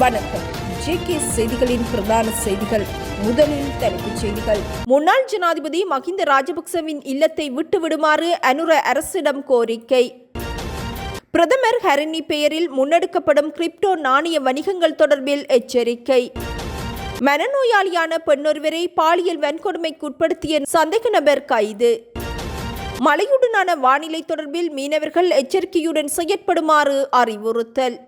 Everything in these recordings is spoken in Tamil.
வணக்கம். ஜேகே செய்திகளின் பிரதான செய்திகள். முதலில் தலைப்புச் செய்திகள். முன்னாள் ஜனாதிபதி மஹிந்த ராஜபக்சவின் இல்லத்தை விட்டுவிடுமாறு அனுர அரசிடம் கோரிக்கை. பிரதமர் ஹரணி பெயரில் முன்னெடுக்கப்படும் கிரிப்டோ நாணய வணிகங்கள் தொடர்பில் எச்சரிக்கை. மனநோயாளியான பெண்ணொருவரை பாலியல் வன்கொடுமைக்குட்படுத்திய சந்தேக நபர் கைது. மழையுடனான வானிலை தொடர்பில் மீனவர்கள் எச்சரிக்கையுடன் செயற்படுமாறு அறிவுறுத்தல்.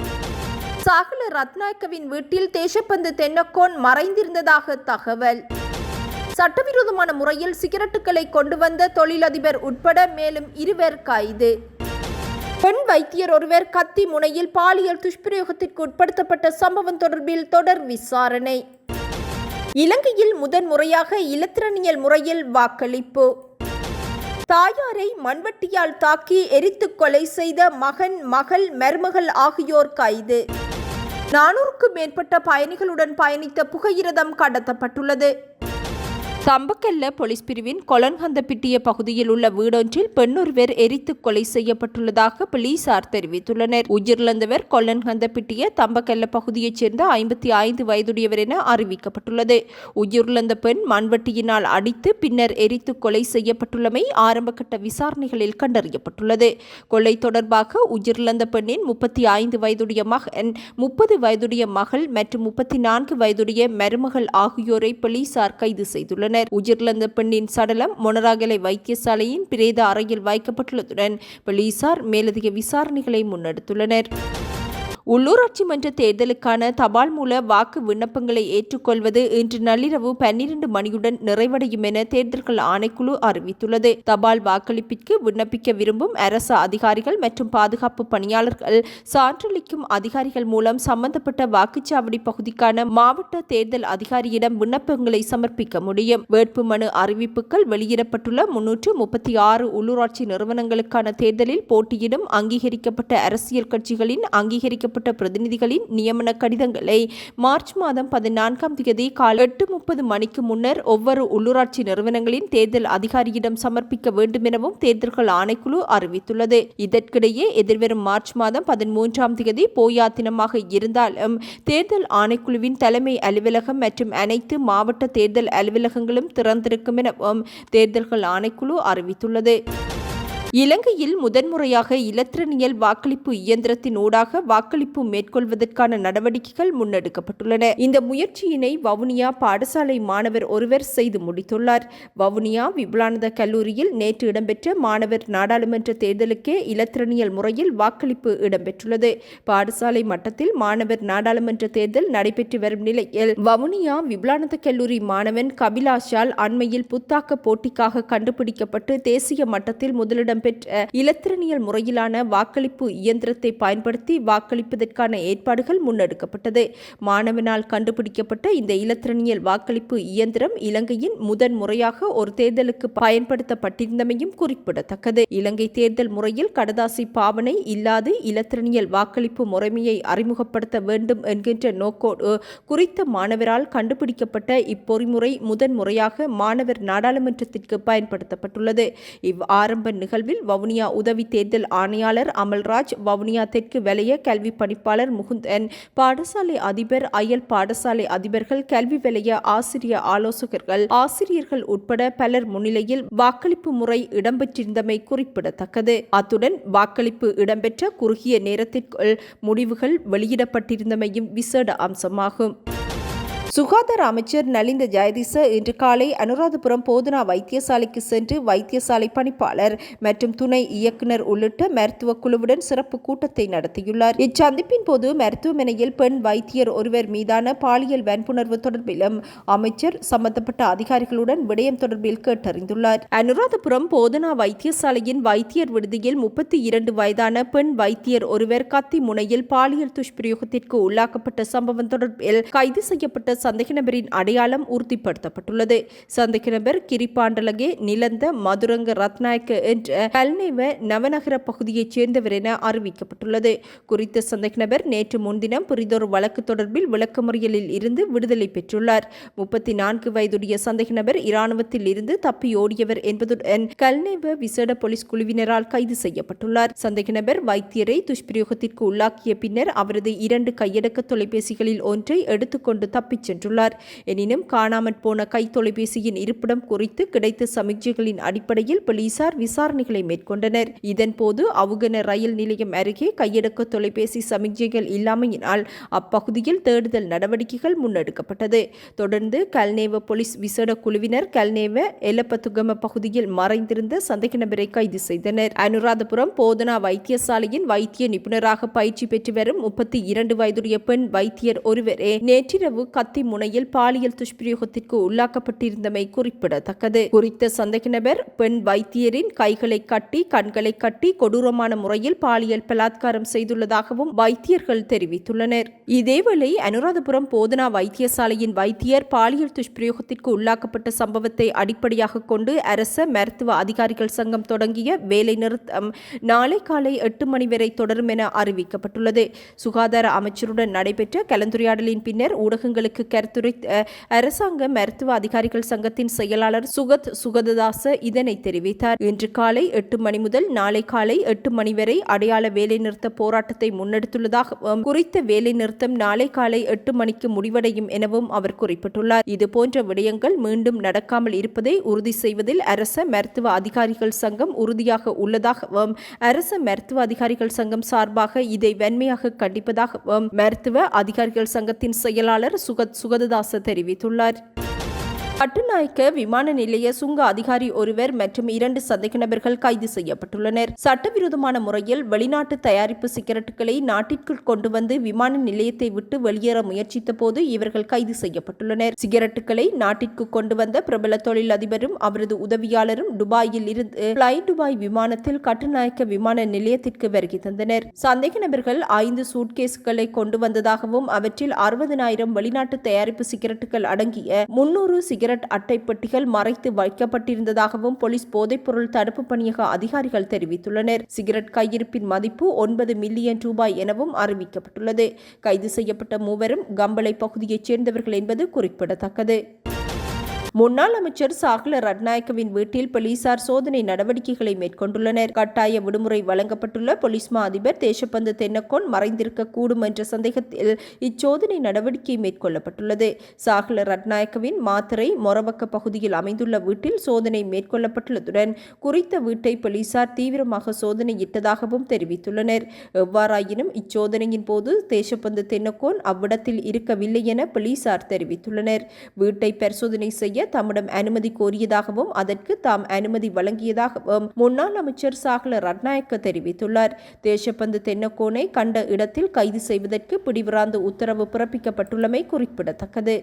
சாகல ரத்நாயக்கவின் வீட்டில் தேசப்பந்து தென்னக்கோன் மறைந்திருந்ததாக தகவல். சட்டவிரோதமான முறையில் சிகரெட்டுகளை கொண்டு வந்த தொழிலதிபர் உட்பட மேலும் இருவர் கைது. பெண் வைத்தியர் ஒருவர் கத்தி முனையில் பாலியல் துஷ்பிரயோகத்திற்கு உட்படுத்தப்பட்ட சம்பவம் தொடர்பில் தொடர் விசாரணை. இலங்கையில் முதன் முறையாக இலத்திரனியல் முறையில் வாக்களிப்பு. தாயாரை மண்வெட்டியால் தாக்கி எரித்து கொலை செய்த மகன் மகள் மருமகள் ஆகியோர் கைது. நானூறுக்கும் மேற்பட்ட பயணிகளுடன் பயணித்த புகையிரதம் கடத்தப்பட்டுள்ளது. தம்பக்கல்ல போலீஸ் பிரிவின் கொலன்கந்தப்பிட்டிய பகுதியில் உள்ள வீடொன்றில் பெண்ணொருவர் எரித்து கொலை செய்யப்பட்டுள்ளதாக போலீசார் தெரிவித்துள்ளனர். உயிரிழந்தவர் கொல்லன்கந்தப்பிட்டிய தம்பக்கல்ல பகுதியைச் சேர்ந்த ஐம்பத்தி ஐந்து வயதுடையவர் என அறிவிக்கப்பட்டுள்ளது. உயிரிழந்த பெண் மண்வெட்டியினால் அடித்து பின்னர் எரித்து கொலை செய்யப்பட்டுள்ளமை ஆரம்பகட்ட விசாரணைகளில் கண்டறியப்பட்டுள்ளது. கொலை தொடர்பாக உயிரிழந்த பெண்ணின் முப்பத்தி ஐந்து வயதுடைய மகன் முப்பது வயதுடைய மகள் மற்றும் முப்பத்தி நான்கு வயதுடைய மருமகள் ஆகியோரை போலீசார் கைது செய்துள்ளனர். உயிரிழந்த பெண்ணின் சடலம் மொனராகலை வைத்தியசாலையின் பிரேத அறையில் வைக்கப்பட்டுள்ளதுடன் போலீசார் மேலதிக விசாரணைகளை முன்னெடுத்துள்ளனர். உள்ளூராட்சி மன்ற தேர்தலுக்கான தபால் மூல வாக்கு விண்ணப்பங்களை ஏற்றுக்கொள்வது இன்று நள்ளிரவு பன்னிரண்டு மணியுடன் நிறைவடையும் என தேர்தல்கள் ஆணைக்குழு அறிவித்துள்ளது. தபால் வாக்களிப்பிற்கு விண்ணப்பிக்க விரும்பும் அரசு அதிகாரிகள் மற்றும் பாதுகாப்பு பணியாளர்கள் சான்றளிக்கும் அதிகாரிகள் மூலம் சம்பந்தப்பட்ட வாக்குச்சாவடி பகுதிக்கான மாவட்ட தேர்தல் அதிகாரியிடம் விண்ணப்பங்களை சமர்ப்பிக்க முடியும். வேட்புமனு அறிவிப்புகள் வெளியிடப்பட்டுள்ள முன்னூற்று முப்பத்தி ஆறு உள்ளூராட்சி நிறுவனங்களுக்கான தேர்தலில் போட்டியிடும் அங்கீகரிக்கப்பட்ட அரசியல் கட்சிகளின் அங்கீகரிக்கப்பட்ட பிரதிநிதிகளின் நியமன கடிதங்களை. மார்ச் மாதம் பதினான்காம் தேதி காலை எட்டு முப்பது மணிக்கு முன்னர் ஒவ்வொரு உள்ளூராட்சி நிறுவனங்களின் தேர்தல் அதிகாரியிடம் சமர்ப்பிக்க வேண்டும் எனவும் தேர்தல்கள் ஆணைக்குழு அறிவித்துள்ளது. இதற்கிடையே எதிர்வரும் மார்ச் மாதம் பதிமூன்றாம் தேதி போயா தினமாக இருந்தாலும் தேர்தல் ஆணைக்குழுவின் தலைமை அலுவலகம் மற்றும் அனைத்து மாவட்ட தேர்தல் அலுவலகங்களும் திறந்திருக்கும் எனவும் தேர்தல்கள் ஆணைக்குழு அறிவித்துள்ளது. இலங்கையில் முதன்முறையாக இலத்திரனியல் வாக்களிப்பு இயந்திரத்தின் ஊடாக வாக்களிப்பு மேற்கொள்வதற்கான நடவடிக்கைகள் முன்னெடுக்கப்பட்டுள்ளன. இந்த முயற்சியினை வவுனியா பாடசாலை மாணவர் ஒருவர் செய்து முடித்துள்ளார். வவுனியா விபுலானந்த கல்லூரியில் நேற்று இடம்பெற்ற மாணவர் நாடாளுமன்ற தேர்தலுக்கே இலத்திரனியல் முறையில் வாக்களிப்பு இடம்பெற்றுள்ளது. பாடசாலை மட்டத்தில் மாணவர் நாடாளுமன்ற தேர்தல் நடைபெற்று வரும் நிலையில் வவுனியா விபுலானந்த கல்லூரி மாணவன் கபிலாஷால் அண்மையில் புத்தாக்க போட்டிக்காக கண்டுபிடிக்கப்பட்டு தேசிய மட்டத்தில் முதலிடம் பெற்ற இலத்திரனியல் முறையிலான வாக்களிப்பு இயந்திரத்தை பயன்படுத்தி வாக்களிப்பதற்கான ஏற்பாடுகள் முன்னெடுக்கப்பட்டது. மாணவனால் கண்டுபிடிக்கப்பட்ட இந்த இலத்திரனியல் வாக்களிப்பு இயந்திரம் இலங்கையின் முதன் முறையாக ஒரு தேர்தலுக்கு பயன்படுத்தப்பட்டிருந்தமையும் குறிப்பிடத்தக்கது. இலங்கை தேர்தல் முறையில் கடதாசி பாவனை இல்லாது இலத்திரனியல் வாக்களிப்பு முறைமையை அறிமுகப்படுத்த வேண்டும் என்கின்ற நோக்கோடு குறித்த மாணவரால் கண்டுபிடிக்கப்பட்ட இப்பொறிமுறை முதன் முறையாக மாணவர் நாடாளுமன்றத்திற்கு பயன்படுத்தப்பட்டுள்ளது. இவ் ஆரம்ப நிகழ்வு நிகழ்வில் வவுனியா உதவி தேர்தல் ஆணையாளர் அமல்ராஜ் வவுனியா தெற்கு வலய கல்வி பணிப்பாளர் முகுந்தன் பாடசாலை அதிபர் அயல் பாடசாலை அதிபர்கள் கல்வி வலய ஆசிரிய ஆலோசகர்கள் ஆசிரியர்கள் உட்பட பலர் முன்னிலையில் வாக்களிப்பு முறை இடம்பெற்றிருந்தமை குறிப்பிடத்தக்கது. அத்துடன் வாக்களிப்பு இடம்பெற்ற குறுகிய நேரத்திற்குள் முடிவுகள் வெளியிடப்பட்டிருந்தமையும் விசேட அம்சமாகும். சுகாதார அமைச்சர் நலிந்த ஜெயதிச இன்று காலை அனுராதபுரம் போதனா வைத்தியசாலைக்கு சென்று வைத்தியசாலை பணிப்பாளர் மற்றும் துணை இயக்குனர் உள்ளிட்ட மருத்துவ குழுவுடன் சிறப்பு கூட்டத்தை நடத்தியுள்ளார். இச்சந்திப்பின் போது மருத்துவமனையில் பெண் வைத்தியர் ஒருவர் மீதான பாலியல் வன்புணர்வு தொடர்பிலும் அமைச்சர் சம்பந்தப்பட்ட அதிகாரிகளுடன் விடயம் தொடர்பில் கேட்டறிந்துள்ளார். அனுராதபுரம் போதனா வைத்தியசாலையின் வைத்தியர் விடுதியில் முப்பத்தி இரண்டு வயதான பெண் வைத்தியர் ஒருவர் கத்தி முனையில் பாலியல் துஷ்பிரயோகத்திற்கு உள்ளாக்கப்பட்ட சம்பவம் தொடர்பில் கைது செய்யப்பட்ட சந்தேக நபரின் அடையாளம் உறுதிப்படுத்தப்பட்டுள்ளது. சந்தேக நபர் கிரிபாண்டலகே நிலந்த மதுரங்க ரத்நாயக்க என்ற கல்நேவ நவநகர பகுதியைச் சேர்ந்தவர் என அறிவிக்கப்பட்டுள்ளது. குறித்த சந்தேக நபர் நேற்று முன்தினம் புரிதொரு வழக்கு தொடர்பில் விளக்கமறியலில் இருந்து விடுதலை பெற்றுள்ளார். முப்பத்தி நான்கு வயதுடைய சந்தேக நபர் இராணுவத்தில் இருந்து தப்பியோடியவர் என்பதுடன் கல்நேவ விசேட போலீஸ் குழுவினரால் கைது செய்யப்பட்டுள்ளார். சந்தேக நபர் வைத்தியரை துஷ்பிரயோகத்திற்கு உள்ளாக்கிய பின்னர் அவரது இரண்டு கையடக்க தொலைபேசிகளில் ஒன்றை எடுத்துக்கொண்டு தப்பிச் சென்றுள்ளார். எனினும் காணாமற் போன கை தொலைபேசியின் இருப்பிடம் குறித்து கிடைத்த சமிக்ஞைகளின் அடிப்படையில் போலீசார் விசாரணைகளை மேற்கொண்டனர். இதன்போது அவுகன ரயில் நிலையம் அருகே கையடக்க தொலைபேசி சமிக்ஞைகள் இல்லாமையினால் அப்பகுதியில் தேடுதல் நடவடிக்கைகள் முன்னெடுக்கப்பட்டது. தொடர்ந்து கல்நேவ போலீஸ் விசேட குழுவினர் கல்நேவ எலப்பத்துகம பகுதியில் மறைந்திருந்த சந்தேக நபரை கைது செய்தனர். அனுராதபுரம் போதனா வைத்தியசாலையின் வைத்திய நிபுணராக பயிற்சி பெற்று வரும் முப்பத்தி இரண்டு வயதுடைய பெண் வைத்தியர் ஒருவரே நேற்றிரவு கத்தி முனையில் பாலியல் துஷ்பிரயோகத்திற்கு உள்ளாக்கப்பட்டிருந்தமை குறிப்பிடத்தக்கது. குறித்த சந்தேக நபர் பெண் வைத்தியரின் கைகளை கட்டி கண்களை கட்டி கொடூரமான முறையில் பாலியல் பலாத்காரம் செய்துள்ளதாகவும் வைத்தியர்கள் தெரிவித்துள்ளனர். இதேவேளை அனுராதபுரம் போதனா வைத்தியசாலையின் வைத்தியர் பாலியல் துஷ்பிரயோகத்திற்கு உள்ளாக்கப்பட்ட சம்பவத்தை அடிப்படையாக கொண்டு அரச மருத்துவ அதிகாரிகள் சங்கம் தொடங்கிய வேலை நிறுத்தம் நாளை காலை எட்டு மணி வரை தொடரும் என அறிவிக்கப்பட்டுள்ளது. சுகாதார அமைச்சருடன் நடைபெற்ற கலந்துரையாடலின் பின்னர் ஊடகங்களுக்கு கருத்துரை அரசாங்க மருத்துவ அதிகாரிகள் சங்கத்தின் செயலாளர் சுகத் சுகததாச இதனை தெரிவித்தார். இன்று காலை எட்டு மணி முதல் நாளை காலை எட்டு மணி வரை அடையாள வேலைநிறுத்த போராட்டத்தை முன்னெடுத்துள்ளதாகவும் குறித்த வேலைநிறுத்தம் நாளை காலை எட்டு மணிக்கு முடிவடையும் எனவும் அவர் குறிப்பிட்டுள்ளார். இதுபோன்ற விடயங்கள் மீண்டும் நடக்காமல் இருப்பதை உறுதி செய்வதில் அரச மருத்துவ அதிகாரிகள் சங்கம் உறுதியாக உள்ளதாகவும் அரச மருத்துவ அதிகாரிகள் சங்கம் சார்பாக இதை வன்மையாக கண்டிப்பதாகவும் மருத்துவ அதிகாரிகள் சங்கத்தின் செயலாளர் சுகத் சுகததாச தெரிவித்துள்ளார். கட்டுநாயக்க விமான நிலைய சுங்க அதிகாரி ஒருவர் மற்றும் இரண்டு சந்தேக நபர்கள் கைது செய்யப்பட்டுள்ளனர். சட்டவிரோதமான முறையில் வெளிநாட்டு தயாரிப்பு சிகரெட்டுகளை நாட்டிற்குள் கொண்டு வந்து விமான நிலையத்தை விட்டு வெளியேற முயற்சித்த போது இவர்கள் கைது செய்யப்பட்டுள்ளனர். சிகரெட்டுகளை நாட்டிற்கு கொண்டு வந்த பிரபல தொழிலதிபரும் அவரது உதவியாளரும் துபாயில் இருந்து பிளை துபாய் விமானத்தில் கட்டுநாயக்க விமான நிலையத்திற்கு வருகை தந்தனர். சந்தேக நபர்கள் ஐந்து சூட்கேஸ்களை கொண்டு வந்ததாகவும் அவற்றில் அறுபதனாயிரம் வெளிநாட்டு தயாரிப்பு சிகரெட்டுகள் அடங்கிய முன்னூறு சிகரெட் சிகரெட் அட்டைப்பெட்டிகள் மறைத்து வைக்கப்பட்டிருந்ததாகவும் போலீஸ் போதைப்பொருள் தடுப்பு பணியக அதிகாரிகள் தெரிவித்துள்ளனர். சிகரெட் கையிருப்பின் மதிப்பு ஒன்பது மில்லியன் ரூபாய் எனவும் அறிவிக்கப்பட்டுள்ளது. கைது செய்யப்பட்ட மூவரும் கம்பளை பகுதியைச் சேர்ந்தவர்கள் என்பது குறிப்பிடத்தக்கது. முன்னாள் அமைச்சர் சாகல ரட்நாயக்கவின் வீட்டில் போலீசார் சோதனை நடவடிக்கைகளை மேற்கொண்டுள்ளனர். கட்டாய விடுமுறை வழங்கப்பட்டுள்ள போலீஸ் மா அதிபர் தேசப்பந்து தென்னக்கோன் மறைந்திருக்க கூடும் என்ற சந்தேகத்தில் இச்சோதனை நடவடிக்கை மேற்கொள்ளப்பட்டுள்ளது. சாகல ரட்நாயக்கவின் மாத்திரை மொரவக்க பகுதியில் அமைந்துள்ள வீட்டில் சோதனை மேற்கொள்ளப்பட்டுள்ளதுடன் குறித்த வீட்டை போலீசார் தீவிரமாக சோதனையிட்டதாகவும் தெரிவித்துள்ளனர். எவ்வாறாயினும் இச்சோதனையின் போது தேசப்பந்து தென்னக்கோன் அவ்விடத்தில் இருக்கவில்லை என போலீசார் தெரிவித்துள்ளனர். வீட்டை பரிசோதனை செய்ய தம்மிடம் அனுமதி கோரியதாகவும் அதற்கு தாம் அனுமதி வழங்கியதாகவும் முன்னாள் அமைச்சர் சாகல ரட்நாயக்க தெரிவித்துள்ளார். தேசப்பந்து தென்னக்கோனை கண்ட இடத்தில் கைது செய்வதற்கு பிடிவிராந்து உத்தரவு பிறப்பிக்கப்பட்டுள்ளமை குறிப்பிடத்தக்கது.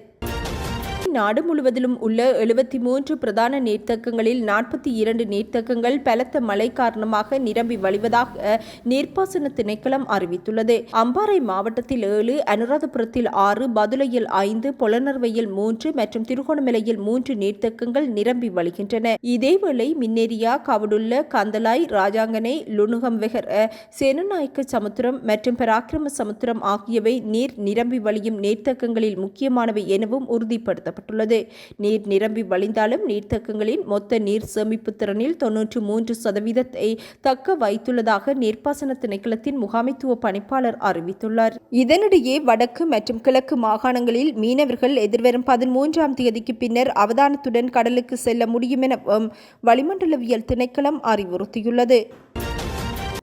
நாடு முழுவதிலும் உள்ள எழுபத்தி மூன்று பிரதான நீர்த்தக்கங்களில் நாற்பத்தி இரண்டு நீர்த்தக்கங்கள் பலத்த மழை காரணமாக நிரம்பி வழிவதாக நீர்ப்பாசன திணைக்களம் அறிவித்துள்ளது. அம்பாறை மாவட்டத்தில் ஏழு அனுராதபுரத்தில் ஆறு பதுளையில் ஐந்து பொலனர்வையில் மூன்று மற்றும் திருகோணமலையில் மூன்று நீர்த்தக்கங்கள் நிரம்பி வழிகின்றன. இதேவேளை மின்னேரியா கவடுள்ள கந்தலாய் ராஜாங்கனை லுணுகம் வெகர் சேனநாயக்க சமுத்திரம் மற்றும் பராக்கிரம சமுத்திரம் ஆகியவை நீர் நிரம்பி வழியும் நீர்த்தக்கங்களில் முக்கியமானவை எனவும் உறுதிப்படுத்தப்பட்டது. தெரிவிக்கப்பட்டுள்ளது நீர் நிரம்பி வழிந்தாலும் நீர்த்தக்கங்களின் மொத்த நீர் சேமிப்பு திறனில் தொன்னூற்று மூன்று சதவீதத்தை தக்க வைத்துள்ளதாக நீர்ப்பாசன திணைக்களத்தின் முகாமைத்துவ பணிப்பாளர் அறிவித்துள்ளார். இதனிடையே வடக்கு மற்றும் கிழக்கு மாகாணங்களில் மீனவர்கள் எதிர்வரும் பதிமூன்றாம் தேதிக்கு பின்னர் அவதானத்துடன் கடலுக்கு செல்ல முடியும் எனவும் வளிமண்டலவியல் திணைக்களம் அறிவுறுத்தியுள்ளது.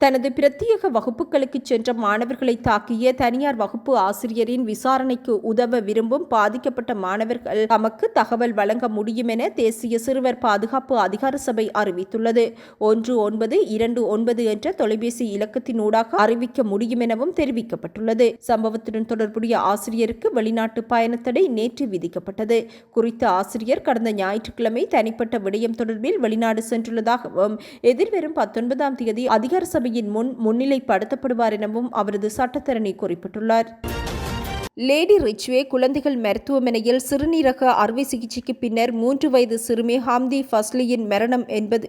தனது பிரத்யேக வகுப்புகளுக்கு சென்ற மாணவர்களை தாக்கிய தனியார் வகுப்பு ஆசிரியரின் விசாரணைக்கு உதவ விரும்பும் பாதிக்கப்பட்ட மாணவர்கள் தமக்கு தகவல் வழங்க முடியும் என தேசிய சிறுவர் பாதுகாப்பு அதிகார சபை அறிவித்துள்ளது. ஒன்று ஒன்பது இரண்டு ஒன்பது என்ற தொலைபேசி இலக்கத்தினூடாக அறிவிக்க முடியும் எனவும் தெரிவிக்கப்பட்டுள்ளது. சம்பவத்துடன் தொடர்புடைய ஆசிரியருக்கு வெளிநாட்டு பயணத்தடை நேற்று விதிக்கப்பட்டது. குறித்த ஆசிரியர் கடந்த ஞாயிற்றுக்கிழமை தனிப்பட்ட விடயம் தொடர்பில் வெளிநாடு சென்றுள்ளதாகவும் எதிர்வரும் பத்தொன்பதாம் தேதி அதிகார சபை சபையின் முன் முன்னிலைப்படுத்தப்படுவார் எனவும் அவரது சட்டத்தரணி குறிப்பிட்டுள்ளார். லேடி ரிச்வே குழந்தைகள் மருத்துவமனையில் சிறுநீரக அறுவை சிகிச்சைக்கு பின்னர் மூன்று வயது சிறுமி ஹாம்தி ஃபஸ்லியின் மரணம் என்பது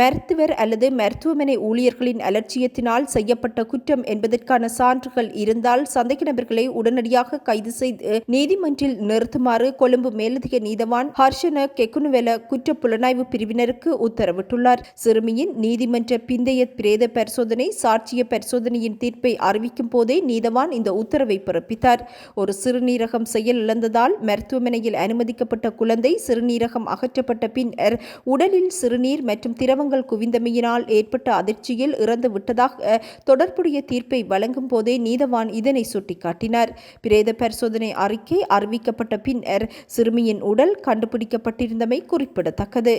மருத்துவர் அல்லது மருத்துவமனை ஊழியர்களின் அலட்சியத்தினால் செய்யப்பட்ட குற்றம் என்பதற்கான சான்றுகள் இருந்தால் சந்தேக நபர்களை உடனடியாக கைது செய்து நீதிமன்றில் நிறுத்துமாறு கொழும்பு மேலதிக நீதவான் ஹர்ஷன கெக்குனுவெல குற்ற புலனாய்வு பிரிவினருக்கு உத்தரவிட்டுள்ளார். சிறுமியின் நீதிமன்ற பிந்தைய பிரேத பரிசோதனை சாட்சிய பரிசோதனையின் தீர்ப்பை அறிவிக்கும் போதே நீதவான் இந்த உத்தரவை பிறப்பித்தார். ஒரு சிறுநீரகம் செயல் இழந்ததால் மருத்துவமனையில் அனுமதிக்கப்பட்ட குழந்தை சிறுநீரகம் அகற்றப்பட்ட பின்னர் உடலில் சிறுநீர் மற்றும் திரவங்கள் குவிந்தமையினால் ஏற்பட்ட அதிர்ச்சியில் இறந்து விட்டதாக தொடர்புடைய தீர்ப்பை வழங்கும் போதே நீதவான் இதனை சுட்டிக்காட்டினார். பிரேத பரிசோதனை அறிக்கை அறிவிக்கப்பட்ட பின்னர் சிறுமியின் உடல் கண்டுபிடிக்கப்பட்டிருந்தமை குறிப்பிடத்தக்கது.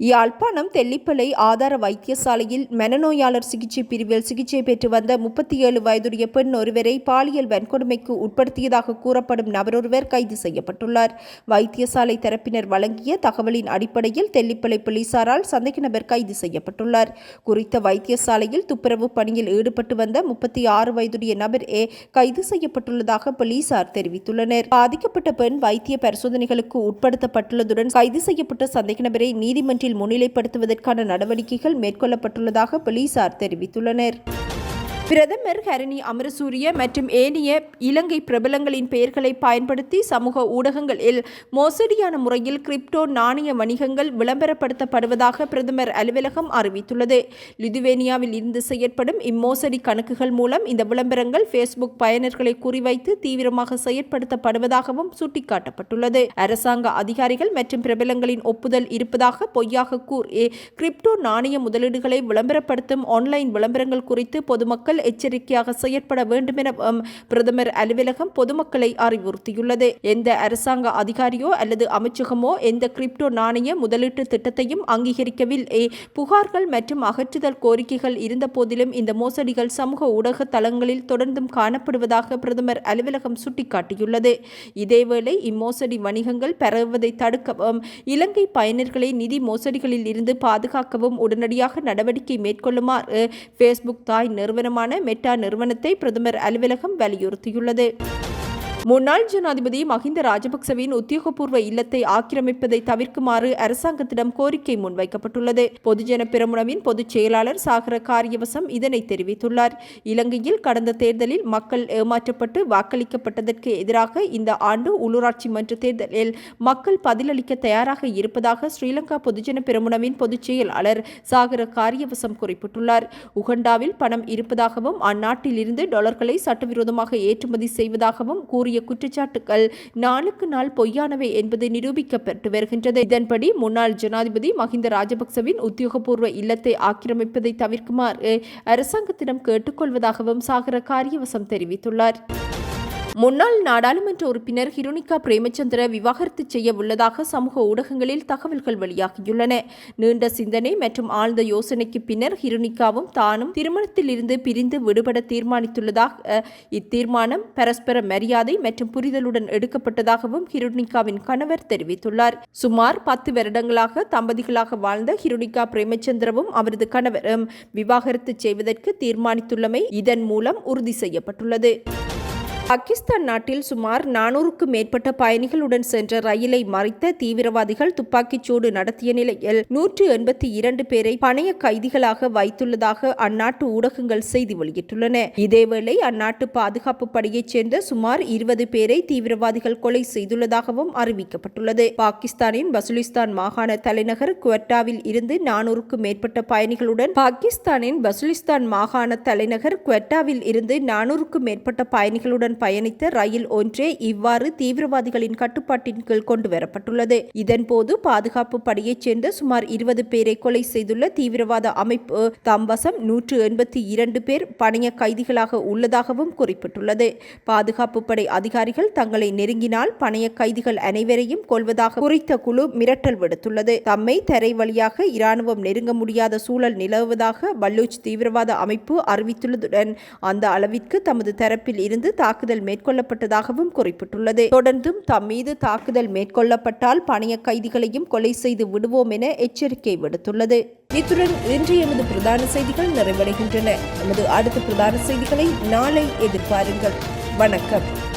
யாழ்ப்பாணம் தெல்லிப்பளை ஆதார வைத்தியசாலையில் மனநோயாளர் சிகிச்சை பிரிவில் சிகிச்சை பெற்று வந்த முப்பத்தி ஏழு வயதுடைய பெண் ஒருவரை பாலியல் வன்கொடுமைக்கு உட்படுத்தியதாக கூறப்படும் நபரொருவர் கைது செய்யப்பட்டுள்ளார். வைத்தியசாலை தரப்பினர் வழங்கிய தகவலின் அடிப்படையில் தெல்லிப்பளை போலீசாரால் சந்தேக நபர் கைது செய்யப்பட்டுள்ளார். குறித்த வைத்தியசாலையில் துப்புரவு பணியில் ஈடுபட்டு வந்த முப்பத்தி ஆறு வயதுடைய நபர் ஏ கைது செய்யப்பட்டுள்ளதாக போலீசார் தெரிவித்துள்ளனர். பாதிக்கப்பட்ட பெண் வைத்திய பரிசோதனைகளுக்கு உட்படுத்தப்பட்டுள்ளதுடன் கைது செய்யப்பட்ட சந்தேக நபரை நீதிமன்றில் முன்னிலைப்படுத்துவதற்கான நடவடிக்கைகள் மேற்கொள்ளப்பட்டுள்ளதாக போலீசார் தெரிவித்துள்ளனர். பிரதமர் ஹரணி அமரசூரிய மற்றும் ஏனைய இலங்கை பிரபலங்களின் பெயர்களை பயன்படுத்தி சமூக ஊடகங்களில் மோசடியான முறையில் கிரிப்டோ நாணய வணிகங்கள் விளம்பரப்படுத்தப்படுவதாக பிரதமர் அலுவலகம் அறிவித்துள்ளது. லிதுவேனியாவில் இருந்து செயற்படும் இம்மோசடி கணக்குகள் மூலம் இந்த விளம்பரங்கள் ஃபேஸ்புக் பயனர்களை குறிவைத்து தீவிரமாக செயற்படுத்தப்படுவதாகவும் சுட்டிக்காட்டப்பட்டுள்ளது. அரசாங்க அதிகாரிகள் மற்றும் பிரபலங்களின் ஒப்புதல் இருப்பதாக பொய்யாக கூறி கிரிப்டோ நாணய முதலீடுகளை விளம்பரப்படுத்தும் ஆன்லைன் விளம்பரங்கள் குறித்து பொதுமக்கள் எச்சரிக்கையாக செயற்பட வேண்டும் என பிரதமர் அலுவலகம் பொதுமக்களை அறிவுறுத்தியுள்ளது. எந்த அரசாங்க அதிகாரியோ அல்லது அமைச்சகமோ எந்த கிரிப்டோ நாணய முதலீட்டு திட்டத்தையும் அங்கீகரிக்கவில்லை புகார்கள் மற்றும் அகற்றுதல் கோரிக்கைகள் இருந்த போதிலும் இந்த மோசடிகள் சமூக ஊடக தளங்களில் தொடர்ந்தும் காணப்படுவதாக பிரதமர் அலுவலகம் சுட்டிக்காட்டியுள்ளது. இதேவேளை இம்மோசடி வணிகங்கள் பரவுவதை தடுக்கவும் இலங்கை பயனர்களை நிதி மோசடிகளில் இருந்து பாதுகாக்கவும் உடனடியாக நடவடிக்கை மேற்கொள்ளுமாறு ஃபேஸ்புக் தாய் நிறுவனமான மெட்டா நிறுவனத்தை பிரதமர் அலுவலகம் வலியுறுத்தியுள்ளது. முன்னாள் ஜனாதிபதி மஹிந்த ராஜபக்சவின் உத்தியோகபூர்வ இல்லத்தை ஆக்கிரமிப்பதை தவிர்க்குமாறு அரசாங்கத்திடம் கோரிக்கை முன்வைக்கப்பட்டுள்ளது. பொதுஜன பிரமுனவின் பொதுச் செயலாளர் சாகர காரியவசம் இதனை தெரிவித்துள்ளார். இலங்கையில் கடந்த தேர்தலில் மக்கள் ஏமாற்றப்பட்டு வாக்களிக்கப்பட்டதற்கு எதிராக இந்த ஆண்டு உள்ளூராட்சி மன்ற தேர்தலில் மக்கள் பதிலளிக்க தயாராக இருப்பதாக ஸ்ரீலங்கா பொதுஜன பெருமுனவின் பொதுச் செயலாளர் சாகர காரியவசம் குறிப்பிட்டுள்ளார். உகண்டாவில் பணம் இருப்பதாகவும் அந்நாட்டில் இருந்து டாலர்களை சட்டவிரோதமாக ஏற்றுமதி செய்வதாகவும் கூறி கூறிய குற்றச்சாட்டுகள் நாளுக்கு நாள் பொய்யானவை என்பது நிரூபிக்கப்பட்டு வருகின்றது. இதன்படி முன்னாள் ஜனாதிபதி மஹிந்த ராஜபக்சவின் உத்தியோகபூர்வ இல்லத்தை ஆக்கிரமிப்பதை தவிர்க்குமாறு அரசாங்கத்திடம் கேட்டுக்கொள்வதாகவும் சாகர காரியவசம் தெரிவித்துள்ளார். முன்னாள் நாடாளுமன்ற உறுப்பினர் ஹிருனிகா பிரேமச்சந்திர விவாகரத்து செய்ய உள்ளதாக சமூக ஊடகங்களில் தகவல்கள் வெளியாகியுள்ளன. நீண்ட சிந்தனை மற்றும் ஆழ்ந்த யோசனைக்கு பின்னர் ஹிருனிகாவும் தானும் திருமணத்திலிருந்து பிரிந்து விடுபட தீர்மானித்துள்ளதாக இத்தீர்மானம் பரஸ்பர மரியாதை மற்றும் புரிதலுடன் எடுக்கப்பட்டதாகவும் ஹிருனிகாவின் கணவர் தெரிவித்துள்ளார். சுமார் பத்து வருடங்களாக தம்பதிகளாக வாழ்ந்த ஹிருனிகா பிரேமச்சந்திரவும் அவரது கணவரும் விவாகரத்து செய்வதற்கு தீர்மானித்துள்ளமை இதன் மூலம் உறுதி செய்யப்பட்டுள்ளது. பாகிஸ்தான் நாட்டில் சுமார் நானூறுக்கும் மேற்பட்ட பயணிகளுடன் சென்ற ரயிலை மறைத்த தீவிரவாதிகள் துப்பாக்கிச்சூடு நடத்திய நிலையில் நூற்று எண்பத்தி இரண்டு பேரை பணைய கைதிகளாக வைத்துள்ளதாக அந்நாட்டு ஊடகங்கள் செய்தி வெளியிட்டுள்ளன. இதேவேளை அந்நாட்டு பாதுகாப்பு படையைச் சேர்ந்த சுமார் இருபது பேரை தீவிரவாதிகள் கொலை செய்துள்ளதாகவும் அறிவிக்கப்பட்டுள்ளது. பாகிஸ்தானின் பசுலிஸ்தான் மாகாண தலைநகர் குவெட்டாவில் இருந்து நானூறுக்கும் மேற்பட்ட பயணிகளுடன் பாகிஸ்தானின் பசுலிஸ்தான் மாகாண தலைநகர் குவெட்டாவில் இருந்து நானூறுக்கும் மேற்பட்ட பயணிகளுடன் பயணித்த ரயில் ஒன்றே இவ்வாறு தீவிரவாதிகளின் கட்டுப்பாட்டின் கீழ் கொண்டு வரப்பட்டுள்ளது இதன்போது பாதுகாப்பு படையைச் சேர்ந்த சுமார் இருபது பேரை கொலை செய்துள்ள தீவிரவாத அமைப்பு தம்பசம் நூற்று எண்பத்தி இரண்டு பேர் பணைய கைதிகளாக உள்ளதாகவும் குறிப்பிட்டுள்ளது. பாதுகாப்பு படை அதிகாரிகள் தங்களை நெருங்கினால் பணைய கைதிகள் அனைவரையும் கொள்வதாக குறித்த குழு மிரட்டல் விடுத்துள்ளது. தம்மை தரை வழியாக இராணுவம் நெருங்க முடியாத சூழல் நிலவுவதாக பல்லூச் தீவிரவாத அமைப்பு அறிவித்துள்ளதுடன் அந்த அளவிற்கு தமது தரப்பில் இருந்து தாக்க தாக்குதல் மேற்கொள்ளப்பட்டதாகவும் குறிப்பிட்டுள்ளது. தொடர்ந்தும் தம் மீது தாக்குதல் மேற்கொள்ளப்பட்டால் பணைய கைதிகளையும் கொலை செய்து விடுவோம் என எச்சரிக்கை விடுத்துள்ளது. இத்துடன் இன்று எமது பிரதான செய்திகள் நிறைவடைகின்றன. எமது அடுத்த பிரதான செய்திகளை நாளை எதிர்பாருங்கள். வணக்கம்.